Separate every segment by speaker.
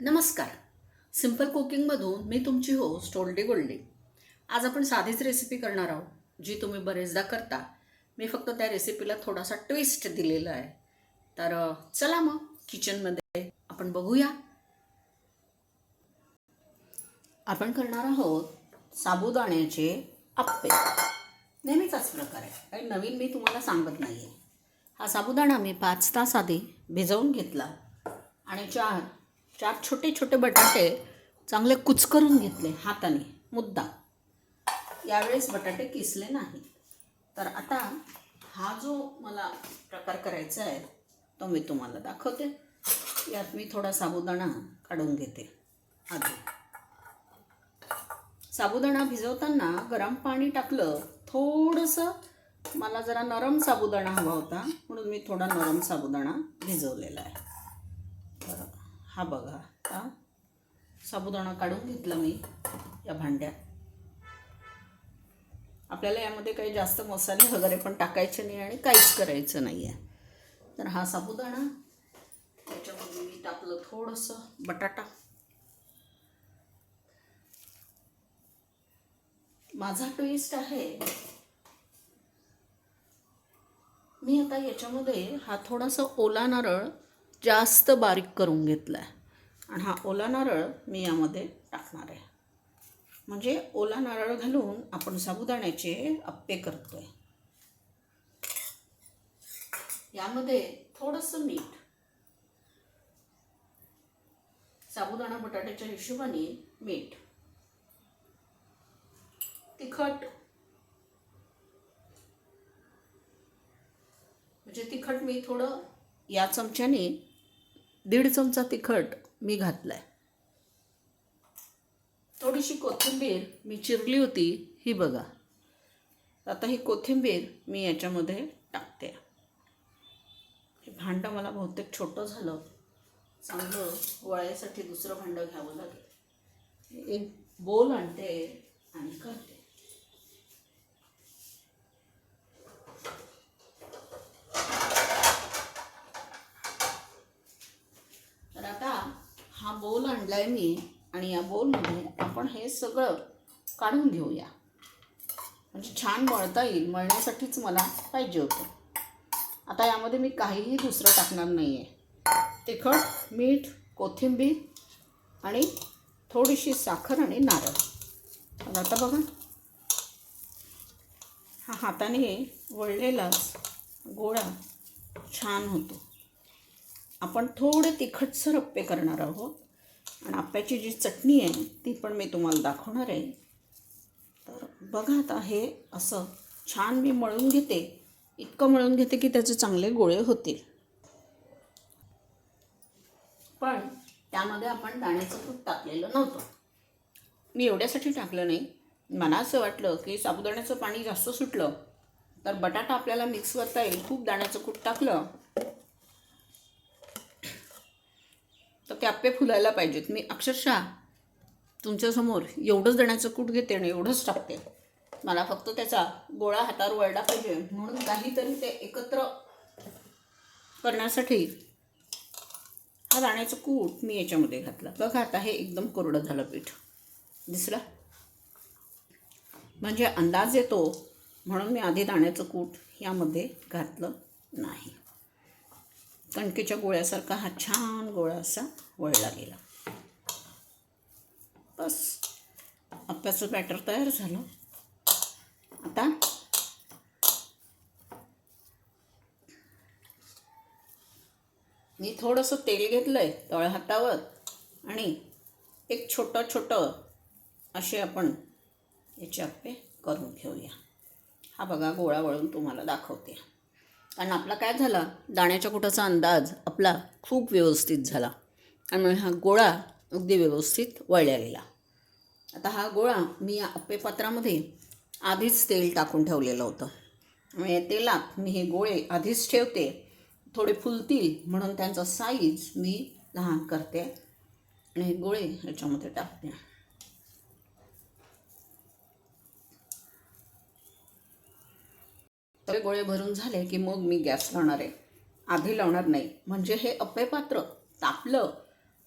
Speaker 1: नमस्कार. सिंपल कुकिंगमधून मी तुमची होस्ट टोल्डी गोल्डी. आज आपण साधीच रेसिपी करणार आहोत जी तुम्ही बरेचदा करता. मी फक्त त्या रेसिपीला थोडासा ट्विस्ट दिलेला आहे. तर चला मग किचनमध्ये आपण बघूया. आपण करणार आहोत साबुदाण्याचे आप्पे. नेहमीचाच प्रकार आहे. काही नवीन मी तुम्हाला सांगत नाही आहे हा साबुदाणा मी पाच तास आधी भिजवून घेतला आणि चार चार छोटे छोटे बटाटे चांगले कुचकरून घेतले हाताने. मुद्दा. यावेळेस बटाटे किसले नाही. तर आता हा जो मला प्रकार करायचा आहे तो मी तुम्हाला दाखवते. यात मी थोडा साबुदाणा काढून घेते. आधी. साबुदाणा भिजवताना गरम पाणी टाकलं थोडंसं मला जरा नरम साबुदाणा हवा होता म्हणून मी थोडा नरम साबुदाणा भिजवलेला आहे. हा बघा. हा साबुदाणा काढून घेतला मी या भांड्यात. आपल्याला यामध्ये काही जास्त मसाले वगैरे पण टाकायचे नाही आणि काहीच करायचं नाही आहे तर हा साबुदाणा. त्याच्यामध्ये मी टाकलं थोडंसं बटाटा. माझा ट्विस्ट आहे. मी आता याच्यामध्ये हा थोडासा ओला नारळ जास्त बारीक करून घेतला आहे आणि हा ओला नारळ मी यामध्ये टाकणार आहे. म्हणजे ओला नारळ घालून आपण साबुदाण्याचे अप्पे करतोय. यामध्ये थोडंसं मीठ साबुदाणा बटाट्याच्या हिशोबाने मीठ तिखट म्हणजे तिखट मी थोडं या चमच्याने दीड चमचा तिखट मी घातलाय. थोडीशी कोथिंबीर मी चिरली होती ही बघा. आता ही कोथिंबीर मी याच्यामध्ये टाकते. हे भांडं मला बहुतेक छोटं झालं. चांगलं वळ्यासाठी दुसरं भांडं घ्यावं लागेल. एक बोल आणते आणि करते तर आता बोल बोल आणलाय मी आणि या बोलमध्ये आपण हे सगळं काढून घेऊया. म्हणजे छान मळता येईल मळण्यासाठीच मला पाहिजे होतं. आता यामध्ये मी काहीही दुसरं टाकणार नाही आहे तिखट मीठ कोथिंबीर आणि थोडीशी साखर आणि नारळ. आता बघा. हा हाताने वळलेलाच गोळा छान होतो. आपण थोडे तिखटसर अप्पे करणार आहोत. आणि आप्याची जी चटणी आहे ती पण मी तुम्हाला दाखवणार आहे. तर बघा आता हे असं छान मी मळून घेते. इतकं मळून घेते की त्याचे चांगले गोळे होतील. पण त्यामध्ये आपण दाण्याचं तूप टाकलेलं नव्हतं. मी एवढ्यासाठी टाकलं नाही. मला असं वाटलं की साबुदाण्याचं पाणी जास्त सुटलं तर बटाटा आपल्याला मिक्स करता येईल. खूप दाण्याचं कूट टाकलं. तर ते फुलायला पाहिजेत. मी अक्षरशः तुमच्यासमोर एवढंच देण्याचं कूट घेते आणि एवढंच टाकते. मला फक्त त्याचा गोळा हातावर वळला पाहिजे. म्हणून काहीतरी ते एकत्र करण्यासाठी हा दाण्याचं कूट मी याच्यामध्ये घातलं. बघा आता हे एकदम कोरडं झालं पीठ. दिसलं? म्हणजे अंदाज येतो म्हणून मी आधी दाण्याचं कूट यामध्ये घातलं नाही. कणकेच्या गोळ्यासारखा हा छान गोळा असा वळला गेला. बस. आप्याचं बॅटर तयार झालं. आता मी थोडंसं तेल घेतलं आहे हातावर आणि एक छोटं छोटं असे आपण याचे आप्पे करून घेऊया. हा बघा गोळा वळून तुम्हाला दाखवते. कारण आपला काय झाला? दाण्याच्या कुटाचा अंदाज आपला खूप व्यवस्थित झाला. आणि हा गोळा अगदी व्यवस्थित वळल्या गेला. आता हा गोळा मी या अप्पेपात्रामध्ये आधीच तेल टाकून ठेवलेलं होतं. म्हणजे तेलात मी हे गोळे आधीच ठेवते. थोडे फुलतील म्हणून त्यांचा साईज मी लहान करते. आणि हे गोळे ह्याच्यामध्ये टाकते. तर गोळे भरून झाले की मग मी गॅस लावणार आहे. आधी लावणार नाही. म्हणजे हे अप्पे पात्र तापलं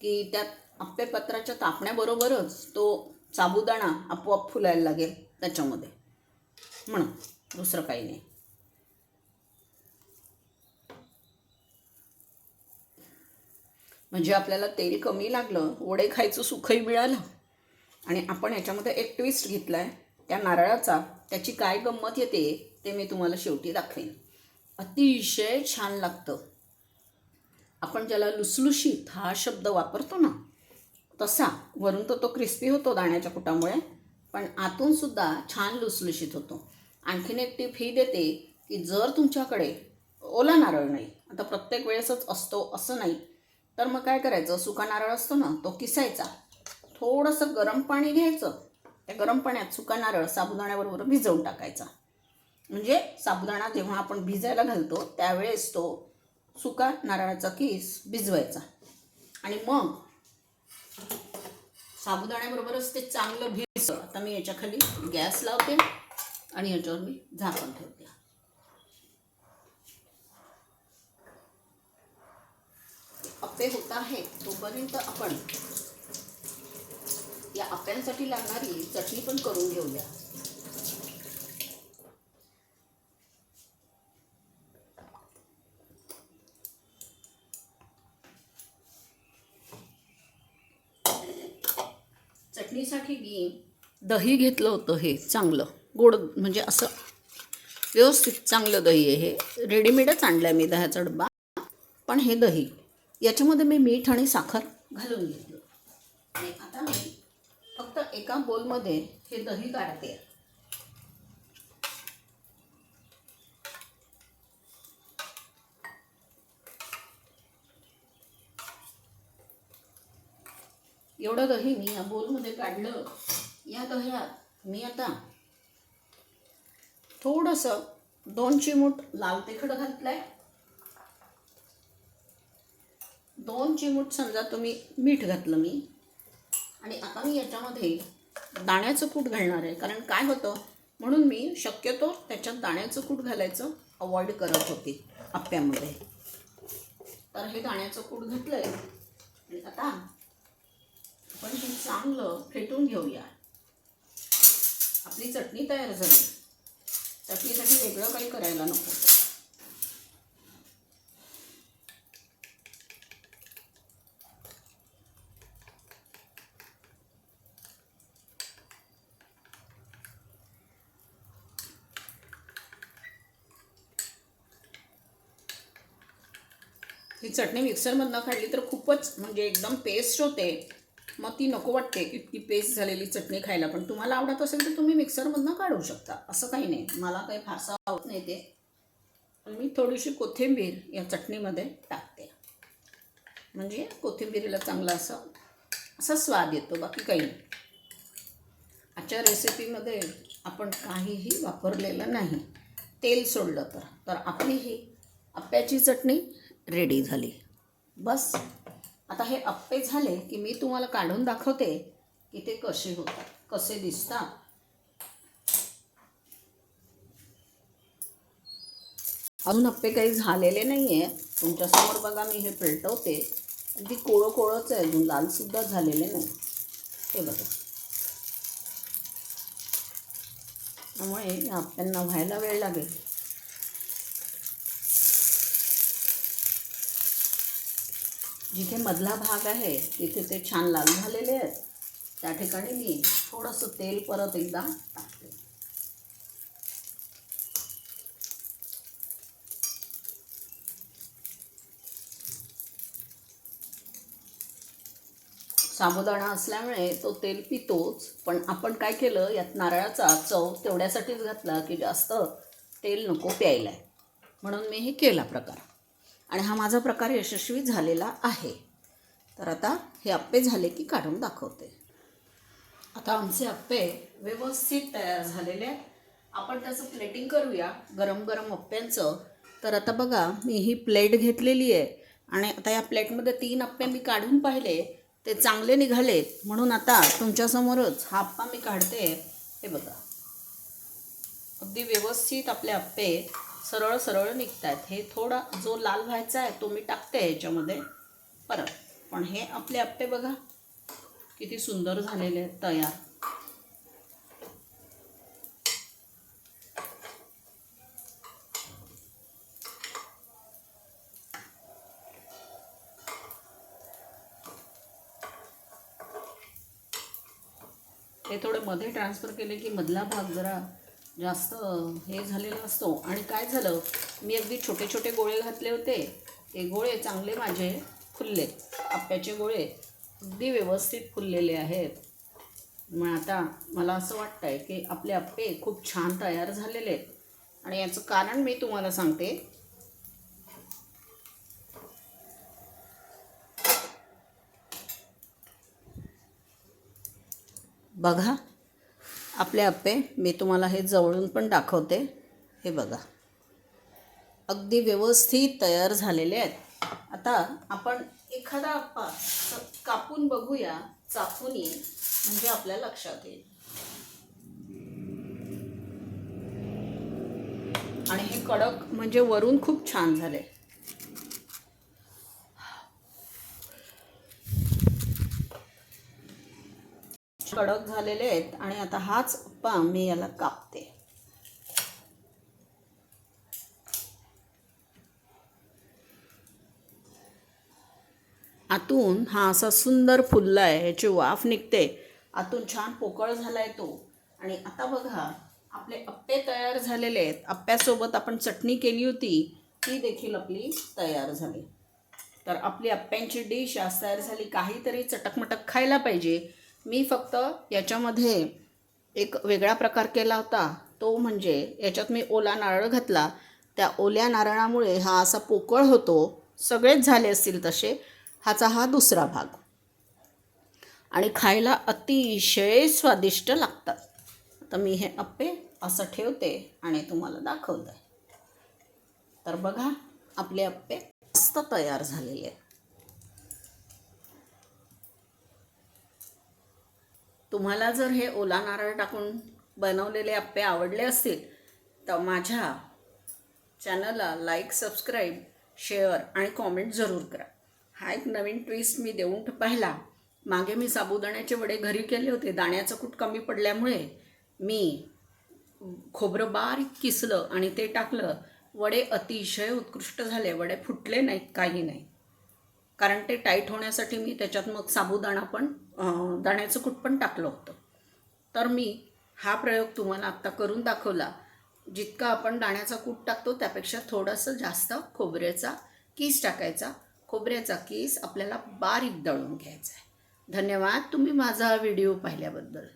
Speaker 1: की त्यात आप्पेपत्राच्या तापण्याबरोबरच तो साबुदाणा आपोआप फुलायला लागेल त्याच्यामध्ये. म्हणून दुसरं काही नाही. म्हणजे आपल्याला तेल कमी लागलं वडे खायचं सुखही मिळालं आणि आपण याच्यामध्ये एक ट्विस्ट घेतला आहे त्या नारळाचा त्याची काय गंमत येते? ते मी तुम्हाला शेवटी दाखवेन. अतिशय छान लागतं. आपण ज्याला लुसलुशीत हा शब्द वापरतो ना तसा. वरून तर तो क्रिस्पी होतो दाण्याच्या कुटामुळे पण आतून सुद्धा छान लुसलुशीत होतो. आणखीन एक टीप ही देते की जर तुमच्याकडे ओला नारळ नाही आता प्रत्येक वेळेसच असतो असं नाही तर मग काय करायचं? सुका नारळ असतो ना तो किसायचा. थोडंसं गरम पाणी घ्यायचं. त्या गरम पाण्यात सुका नारळ साबुदाण्याबरोबर भिजवून टाकायचा. म्हणजे साबुदाणा जेव्हा आपण भिजायला घालतो त्यावेळेस तो सुका नारळाचा किस भिजवायचा. आणि मग साबुदाण्याबरोबरच ते चांगलं भिज आता मी याच्याखाली गॅस लावते आणि याच्यावर मी झाकण ठेवते. आपे होत आहे तोपर्यंत आपण या आप्यांसाठी लागणारी चटणी पण करून घेऊया. चटणीसाठी मी दही घेतलं होतं हे चांगलं. गोड म्हणजे असं व्यवस्थित चांगलं दही आहे हे. रेडीमेडच आणलं आहे मी दह्याचा डब्बा. पण हे दही. याच्यामध्ये मी मीठ आणि साखर घालून घेतलं. आणि आता मी फक्त एका बोलमध्ये हे दही काढते. एवढं दही मी या बोलमध्ये काढलं. या दह्यात मी आता थोडंसं दोन चिमूट लाल तिखट घातलंय. दोन चिमूट समजा तुम्ही मीठ घातलं मी. आणि आता मी याच्यामध्ये दाण्याचं कूट घालणार आहे. कारण काय होतं? म्हणून मी शक्यतो त्याच्यात दाण्याचं कूट घालायचं अवॉइड करत होते आप्यामध्ये तर हे दाण्याचं कूट घातलं आहे आणि आता आपण हे चांगलं फेटून घेऊया. आपली चटणी तयार झाली. चटणीसाठी वेगळं काही करायला नको. ही चटणी मिक्सरमधनं काढली तर खूपच म्हणजे एकदम पेस्ट होते. मग ती नको वाटते. इतकी पेस्ट झालेली चटणी खायला. पण तुम्हाला आवडत असेल तर तुम्ही मिक्सरमधनं काढू शकता. असं काही नाही. मला काही फारसा आवडत नाही ते. मी थोडीशी कोथिंबीर या चटणीमध्ये टाकते. म्हणजे कोथिंबीरीला चांगला असं असा स्वाद येतो. बाकी काही नाही. आजच्या रेसिपीमध्ये आपण काहीही वापरलेलं नाही. तेल सोडलं तर. तर आपली ही आप्याची चटणी रेडी झाली. बस. आता हे अप्पे झाले की मी तुम्हाला काढून दाखवते की ते कसे होतात कसे दिसतात. अजून अप्पे काही झालेले नाही आहे तुमच्यासमोर बघा मी हे पेलटवते. अगदी कोळं कोळंच आहे अजून लालसुद्धा झालेले नाही. हे बघा. त्यामुळे या अप्प्यांना व्हायला वेळ लागेल. जिथे मधला भाग आहे तिथे ते छान लाल झालेले आहेत. त्या ठिकाणी मी थोडंसं तेल परत एकदा टाकते. साबुदाणा असल्यामुळे तो तेल पितोच पण आपण काय केलं यात नारळाचा चव तेवढ्यासाठीच घातला की जास्त तेल नको प्यायला आहे म्हणून मी हे केला प्रकार. आणि हा माझा प्रकार यशस्वी झालेला आहे. तर आता हे अप्पे झाले की काढून दाखवते. आता आमचे अप्पे व्यवस्थित तयार झालेले आहेत. आपण त्याचं प्लेटिंग करूया गरम गरम अप्प्यांचं. तर आता बघा मी ही प्लेट घेतलेली आहे. आणि आता या प्लेटमध्ये तीन अप्पे मी काढून पाहिले. ते चांगले निघालेत म्हणून आता तुमच्यासमोरच हा अप्पा मी काढते. हे बघा. अगदी व्यवस्थित आपले अप्पे सरळ सरळ निघत आहेत हे थोडा जो लाल व्हायचा आहे तो मी टाकते याच्यामध्ये. परत. पण हे आपले आप्पे बघा. किती सुंदर झालेले आहेत तयार. ते थोडे मध्ये ट्रान्सफर केले की मधला भाग जरा जास्त हे झालेला असतो आणि काय झालं मी अगदी छोटे छोटे गोळे घातले होते. ते गोळे चांगले माझे फुलले. आप्याचे गोळे अगदी व्यवस्थित फुललेले आहेत. मग आता मला असं वाटतं आहे की आपले आप्पे खूप छान तयार झालेले आहेत. आणि याचं कारण मी तुम्हाला सांगते. बघा आपले आप्पे मी तुम्हाला हे जवळून पण दाखवते. हे बघा. अगदी व्यवस्थित तयार झालेले आहेत. आता आपण एखादा आप्पा कापून बघूया चाकूनी म्हणजे आपल्या लक्षात येईल. आणि हे कडक म्हणजे वरून खूप छान झाले. कडक झालेले आहेत आणि आता हाच अप्पा मी याला कापते. आतून हा असा सुंदर फुलला आहे ह्याची वाफ निघते. आतून छान पोकळ झाला आहे तो. आणि आता बघा आपले अप्पे तयार झालेले आहेत. अप्प्यासोबत आपण चटणी केली होती ती देखील आपली तयार झाली. तर आपली अप्प्यांची डिश आज तयार झाली. काहीतरी चटकमटक खायला पाहिजे. मी फक्त याच्यामध्ये एक वेगळा प्रकार केला होता. तो म्हणजे याच्यात मी ओला नारळ घातला. त्या ओल्या नारळामुळे हा असा पोकळ होतो. सगळेच झाले असतील तसे. हाचा हा दुसरा भाग. आणि खायला अतिशय स्वादिष्ट लागतात. तर मी हे अप्पे असं ठेवते आणि तुम्हाला दाखवते. तर बघा आपले अप्पे मस्त तयार झालेले आहेत. तुम्हाला जर हे ओला नारळ टाकून बनवलेले अप्पे आवडले असतील तर माझ्या चॅनलला लाईक सबस्क्राईब शेअर आणि कॉमेंट जरूर करा. हा एक नवीन ट्विस्ट मी देऊन पाहिला. मागे मी साबुदाण्याचे वडे घरी केले होते. दाण्याचं कूट कमी पडल्यामुळे मी खोबरं बारीक किसलं आणि ते टाकलं. वडे अतिशय उत्कृष्ट झाले. वडे फुटले नाहीत काही नाही कारण ते टाईट होण्यासाठी मी त्याच्यात मग साबुदाणा पण दाण्याचं कूट पण टाकलं होतं. तर मी हा प्रयोग तुम्हाला आत्ता करून दाखवला. जितका आपण दाण्याचा कूट टाकतो त्यापेक्षा थोडंसं जास्त खोबऱ्याचा कीस टाकायचा. खोबऱ्याचा कीस आपल्याला बारीक दळून घ्यायचा आहे. धन्यवाद. तुम्ही माझा व्हिडिओ पाहिल्याबद्दल.